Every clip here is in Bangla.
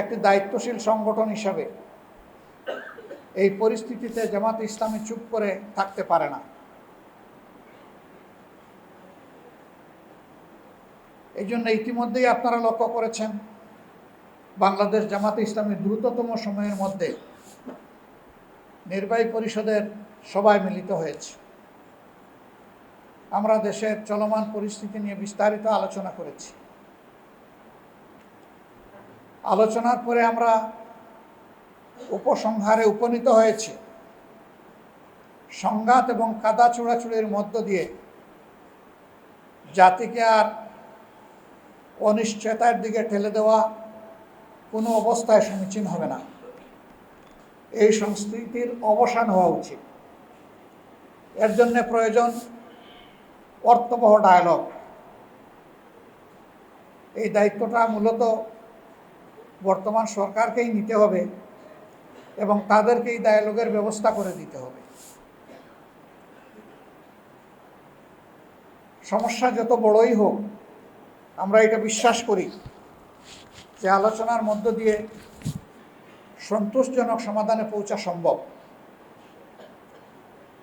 একটি দায়িত্বশীল সংগঠন হিসাবে এই পরিস্থিতিতে জামাত ইসলামী চুপ করে থাকতে পারে না। এই জন্য ইতিমধ্যেই আপনারা লক্ষ্য করেছেন, বাংলাদেশ জামাতে ইসলামী দ্রুততম সময়ের মধ্যে নির্বাহী পরিষদের সবাই মিলিত হয়েছে। আমরা দেশের চলমান পরিস্থিতি নিয়ে বিস্তারিত আলোচনা করেছি। আলোচনার পরে আমরা উপসংহারে উপনীত হয়েছি। সংঘাত এবং কাদা চূড়াচুড়ির মধ্য দিয়ে জাতিকে আর অনিশ্চয়তার দিকে ঠেলে দেওয়া কোনো অবস্থায় সমীচীন হবে না। এই সংস্কৃতির অবসান হওয়া উচিত। এর জন্য প্রয়োজন অর্থবহ ডায়ালগ এই দায়িত্বটা মূলত বর্তমান সরকারকেই নিতে হবে এবং তাদেরকে এই ডায়ালগের ব্যবস্থা করে দিতে হবে। সমস্যা যত বড়ই হোক, আমরা এটা বিশ্বাস করি যে আলোচনার মধ্য দিয়ে সন্তোষজনক সমাধানে পৌঁছা সম্ভব।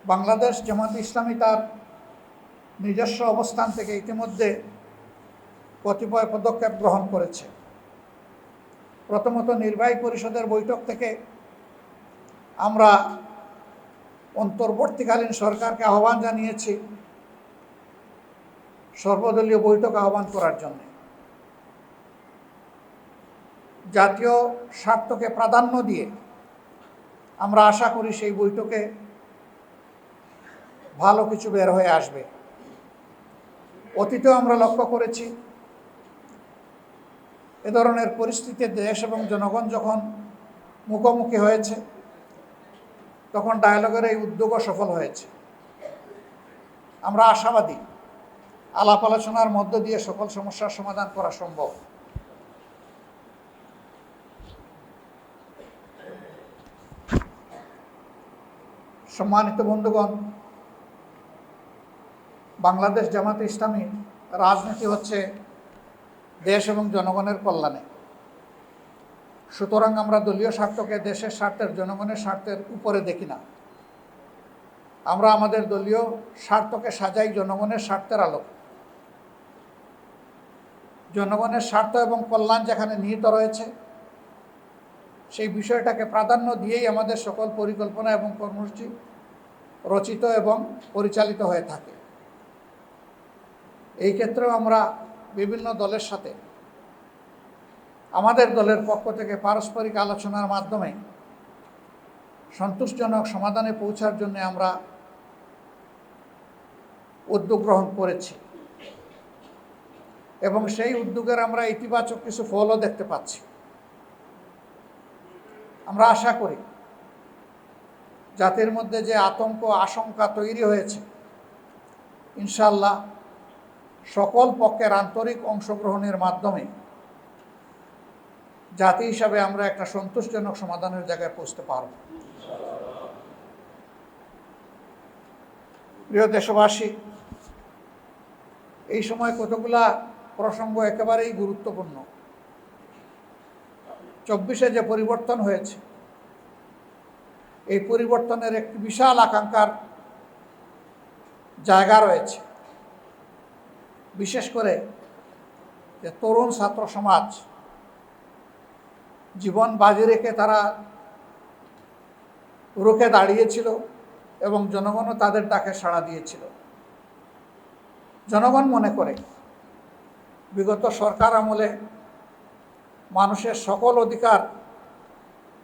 বাংলাদেশ জামাত ইসলামী তার নিজস্ব অবস্থান থেকে ইতিমধ্যে কতিপয় পদক্ষেপ গ্রহণ করেছে। প্রথমত নির্বাহী পরিষদের বৈঠক থেকে আমরা অন্তর্বর্তীকালীন সরকারকে আহ্বান জানিয়েছি সর্বদলীয় বৈঠক আহ্বান করার জন্য। জাতীয় স্বার্থকে প্রাধান্য দিয়ে আমরা আশা করি সেই বৈঠকে ভালো কিছু বের হয়ে আসবে। অতীতেও আমরা লক্ষ্য করেছি এ ধরনের পরিস্থিতিতে দেশ এবং জনগণ যখন মুখোমুখি হয়েছে, তখন ডায়ালগের এই উদ্যোগও সফল হয়েছে। আমরা আশাবাদী আলাপ আলোচনার মধ্য দিয়ে সকল সমস্যার সমাধান করা সম্ভব। সম্মানিত বন্ধুগণ, বাংলাদেশ জামাতে ইসলামী রাজনীতি হচ্ছে দেশ এবং জনগণের কল্যাণে। সুতরাং আমরা দলীয় স্বার্থকে দেশের স্বার্থের, জনগণের স্বার্থের উপরে দেখি না। আমরা আমাদের দলীয় স্বার্থকে সাজাই জনগণের স্বার্থের আলোক। জনগণের স্বার্থ এবং কল্যাণ যেখানে নিহিত রয়েছে, সেই বিষয়টাকে প্রাধান্য দিয়েই আমাদের সকল পরিকল্পনা এবং কর্মসূচি রচিত এবং পরিচালিত হয়ে থাকে। এই ক্ষেত্রেও আমরা বিভিন্ন দলের সাথে। আমাদের দলের পক্ষ থেকে পারস্পরিক আলোচনার মাধ্যমে সন্তোষজনক সমাধানে পৌঁছার জন্য আমরা উদ্যোগ গ্রহণ করেছি। এবং সেই উদ্যোগের আমরা ইতিবাচক কিছু ফলও দেখতে পাচ্ছি। আমরা আশা করি জাতির মধ্যে যে আতঙ্ক, আশঙ্কা তৈরি হয়েছে ইনশাল্লাহ সকল পক্ষের আন্তরিক অংশগ্রহণের মাধ্যমে জাতি হিসাবে আমরা একটা সন্তোষজনক সমাধানের জায়গায় পৌঁছতে পারব। প্রিয় দেশবাসী, এই সময় কতগুলা প্রসঙ্গ একেবারেই গুরুত্বপূর্ণ। চব্বিশে যে পরিবর্তন হয়েছে, এই পরিবর্তনের একটি বিশাল আকাঙ্ক্ষার জায়গা রয়েছে। বিশেষ করে যে তরুণ ছাত্র সমাজ জীবন বাজি রেখে তারা রুখে দাঁড়িয়েছিল এবং জনগণও তাদের ডাকে সাড়া দিয়েছিল। জনগণ মনে করে বিগত সরকার আমলে মানুষের সকল অধিকার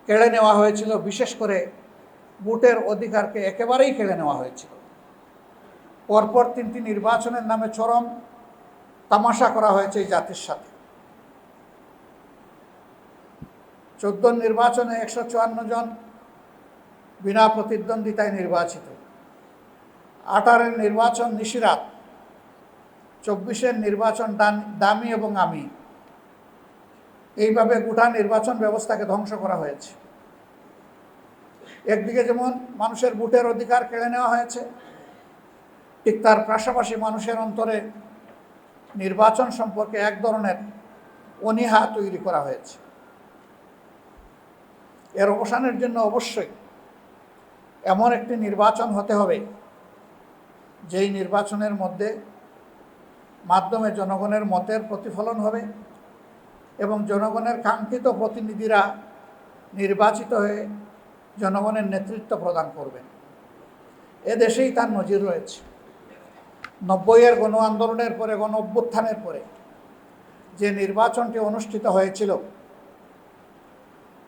কেড়ে নেওয়া হয়েছিল, বিশেষ করে ভোটের অধিকারকে একেবারেই কেড়ে নেওয়া হয়েছিল। পরপর তিনটি নির্বাচনের নামে চরম তামাশা করা হয়েছে এই জাতির সাথে। চোদ্দ নির্বাচনে একশো চুয়ান্ন জন বিনা প্রতিদ্বন্দ্বিতায় নির্বাচিত। আঠারের নির্বাচন নিশিরাত, চব্বিশের নির্বাচন দামি এবং আমি। এইভাবে গোটা নির্বাচন ব্যবস্থাকে ধ্বংস করা হয়েছে। একদিকে যেমন মানুষের ভোটের অধিকার কেড়ে নেওয়া হয়েছে, ঠিক তার পাশাপাশি মানুষের অন্তরে নির্বাচন সম্পর্কে এক ধরনের অনীহা তৈরি করা হয়েছে। এর অবসানের জন্য অবশ্যই এমন একটি নির্বাচন হতে হবে, যেই নির্বাচনের মধ্যে মাধ্যমে জনগণের মতের প্রতিফলন হবে এবং জনগণের কাঙ্ক্ষিত প্রতিনিধিরা নির্বাচিত হয়ে জনগণের নেতৃত্ব প্রদান করবেন। এ দেশেই তার নজির রয়েছে। নব্বইয়ের গণ আন্দোলনের পরে গণ অভ্যুত্থানের পরে যে নির্বাচনটি অনুষ্ঠিত হয়েছিল,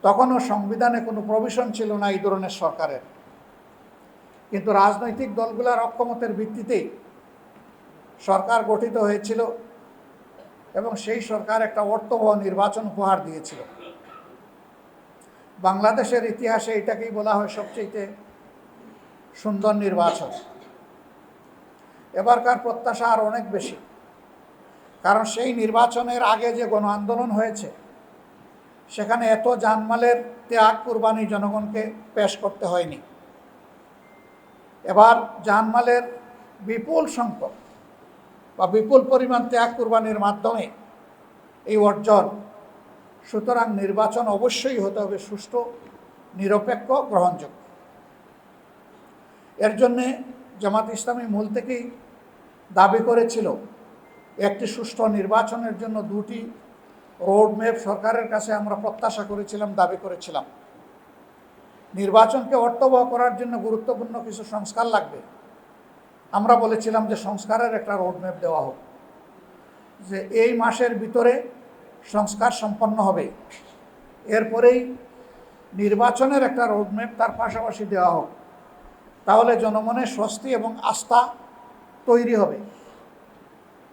তখনও সংবিধানে কোনো প্রভিশন ছিল না এই ধরনের সরকারের। কিন্তু রাজনৈতিক দলগুলোর অক্ষমতের ভিত্তিতেই সরকার গঠিত হয়েছিল এবং সেই সরকার একটা অর্থবহ নির্বাচন উপহার দিয়েছিল। বাংলাদেশের ইতিহাসে এটাকেই বলা হয় সবচেয়ে সুন্দর নির্বাচন। এবারকার প্রত্যাশা আর অনেক বেশি। কারণ সেই নির্বাচনের আগে যে গণ আন্দোলন হয়েছে, সেখানে এত জানমালের ত্যাগ কুরবানি জনগণকে পেশ করতে হয়নি। এবার জানমালের বিপুল সংখ্যক বা বিপুল পরিমাণ ত্যাগ কুরবানির মাধ্যমে এই অর্জন, সুতরাং নির্বাচন অবশ্যই হতে হবে সুষ্ঠু, নিরপেক্ষ, গ্রহণযোগ্য। এর জন্যে জামাত ইসলামী মূল থেকেই দাবি করেছিল একটি সুষ্ঠু নির্বাচনের জন্য দুটি রোডম্যাপ সরকারের কাছে আমরা প্রত্যাশা করেছিলাম, দাবি করেছিলাম। নির্বাচনকে অর্থবহ করার জন্য গুরুত্বপূর্ণ কিছু সংস্কার লাগবে। আমরা বলেছিলাম যে সংস্কারের একটা রোডম্যাপ দেওয়া হোক, যে এই মাসের ভিতরে সংস্কার সম্পন্ন হবে। এরপরেই নির্বাচনের একটা রোডম্যাপ তার পাশাপাশি দেওয়া হোক। তাহলে জনমনে স্বস্তি এবং আস্থা তৈরি হবে।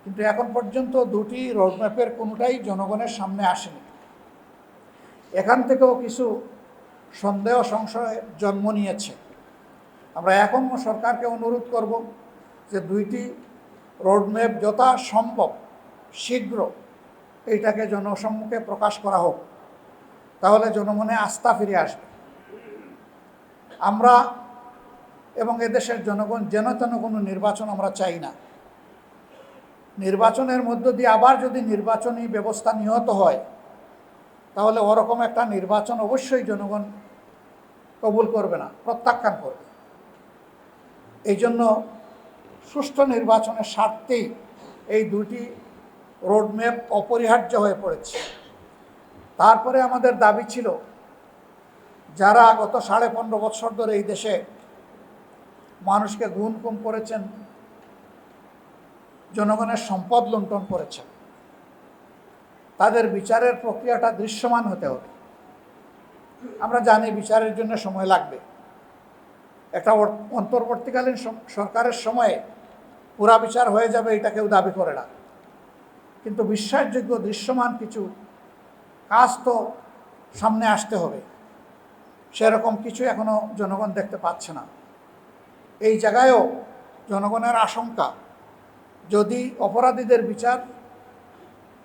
কিন্তু এখন পর্যন্ত দুটি রোডম্যাপের কোনোটাই জনগণের সামনে আসেনি। এখান থেকেও কিছু সন্দেহ সংশয় জন্ম নিয়েছে। আমরা এখনও সরকারকে অনুরোধ করব যে দুইটি রোডম্যাপ যথা সম্ভব শীঘ্র এইটাকে জনসম্মুখে প্রকাশ করা হোক। তাহলে জনমনে আস্থা ফিরে আসবে। আমরা এবং এদেশের জনগণ যেন তেন কোনো নির্বাচন আমরা চাই না। নির্বাচনের মধ্য দিয়ে আবার যদি নির্বাচনী ব্যবস্থা নিহত হয়, তাহলে ওরকম একটা নির্বাচন অবশ্যই জনগণ কবুল করবে না, প্রত্যাখ্যান করবে। এই জন্য সুষ্ঠু নির্বাচনের স্বার্থেই এই দুটি রোডম্যাপ অপরিহার্য হয়ে পড়েছে। তারপরে আমাদের দাবি ছিল, যারা গত সাড়ে পনেরো বছর ধরে এই দেশে মানুষকে গুণ কম করেছেন, জনগণের সম্পদ লুণ্ঠন করেছেন। তাদের বিচারের প্রক্রিয়াটা দৃশ্যমান হতে হবে। আমরা জানি বিচারের জন্য সময় লাগবে। একটা অন্তর্বর্তীকালীন সরকারের সময়ে পুরা বিচার হয়ে যাবে এটা কেউ দাবি করে না। কিন্তু বিশ্বাসযোগ্য, দৃশ্যমান কিছু কাজ তো সামনে আসতে হবে। সেরকম কিছু এখনও জনগণ দেখতে পাচ্ছে না। এই জায়গায়ও জনগণের আশঙ্কা, যদি অপরাধীদের বিচার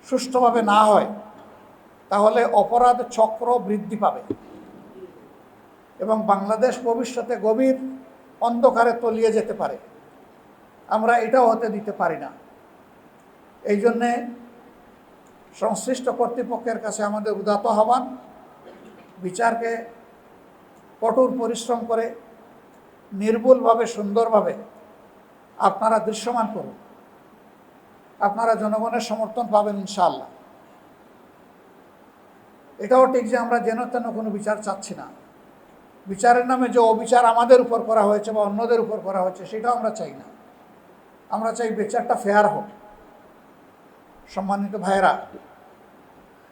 সুষ্ঠুভাবে না হয়, তাহলে অপরাধ চক্র বৃদ্ধি পাবে এবং বাংলাদেশ ভবিষ্যতে গভীর অন্ধকারে তলিয়ে যেতে পারে। আমরা এটাও হতে দিতে পারি না। এই জন্যে সংশ্লিষ্ট কর্তৃপক্ষের কাছে আমাদের উদাত আহ্বান, বিচারকে কঠোর পরিশ্রম করে নির্ভুলভাবে, সুন্দরভাবে আপনারা দৃশ্যমান করুন। আপনারা জনগণের সমর্থন পাবেন ইনশাআল্লাহ। এটাও ঠিক যে আমরা যেন তেন কোনো বিচার চাচ্ছি না। বিচারের নামে যে অবিচার আমাদের উপর করা হয়েছে বা অন্যদের উপর করা হয়েছে, সেটাও আমরা চাই না। আমরা চাই বিচারটা ফেয়ার হোক। সম্মানিত ভাইয়েরা,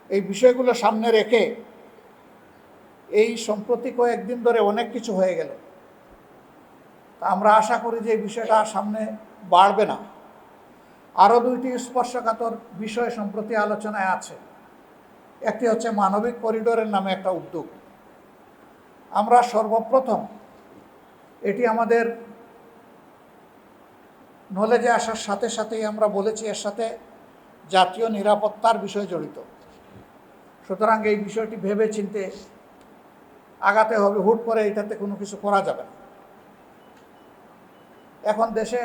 এই বিষয়গুলো সামনে রেখে এই সম্প্রতি কয়েকদিন ধরে অনেক কিছু হয়ে গেল। আমরা আশা করি যে এই বিষয়টা সামনে বাড়বে না। আরও দুইটি স্পর্শকাতর বিষয় সম্প্রতি আলোচনায় আছে। একটি হচ্ছে মানবিক করিডোরের নামে একটা উদ্যোগ। আমরা সর্বপ্রথম এটি আমাদের নলেজে আসার সাথে সাথেই আমরা বলেছি এর সাথে জাতীয় নিরাপত্তার বিষয় জড়িত। সুতরাং এই বিষয়টি ভেবে চিনতে আগাতে হবে, হুট করে এটাতে কোনো কিছু করা যাবে না। এখন দেশে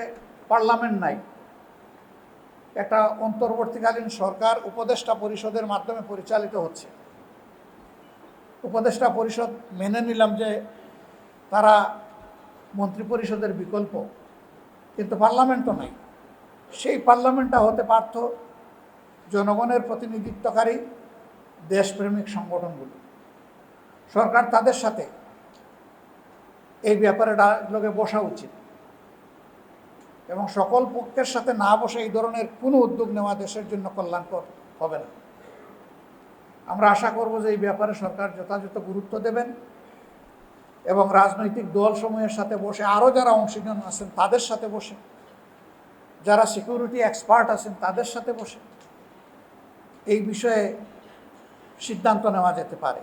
পার্লামেন্ট নাই। একটা অন্তর্বর্তীকালীন সরকার উপদেষ্টা পরিষদের মাধ্যমে পরিচালিত হচ্ছে। উপদেষ্টা পরিষদ মেনে নিলাম যে তারা মন্ত্রী পরিষদের বিকল্প, কিন্তু পার্লামেন্ট তো নাই। সেই পার্লামেন্টটা হতে পারত জনগণের প্রতিনিধিত্বকারী দেশপ্রেমিক সংগঠনগুলো। সরকার তাদের সাথে এই ব্যাপারে ডায়লগে বসা উচিত। এবং সকল পক্ষের সাথে না বসে এই ধরনের কোনো উদ্যোগ নেওয়া দেশের জন্য কল্যাণকর হবে না। আমরা আশা করব যে এই ব্যাপারে সরকার যথাযথ গুরুত্ব দেবেন এবং রাজনৈতিক দলসমূহের সাথে বসে, আরও যারা অংশীজন আছেন তাদের সাথে বসে, যারা সিকিউরিটি এক্সপার্ট আছেন তাদের সাথে বসে এই বিষয়ে সিদ্ধান্ত নেওয়া যেতে পারে।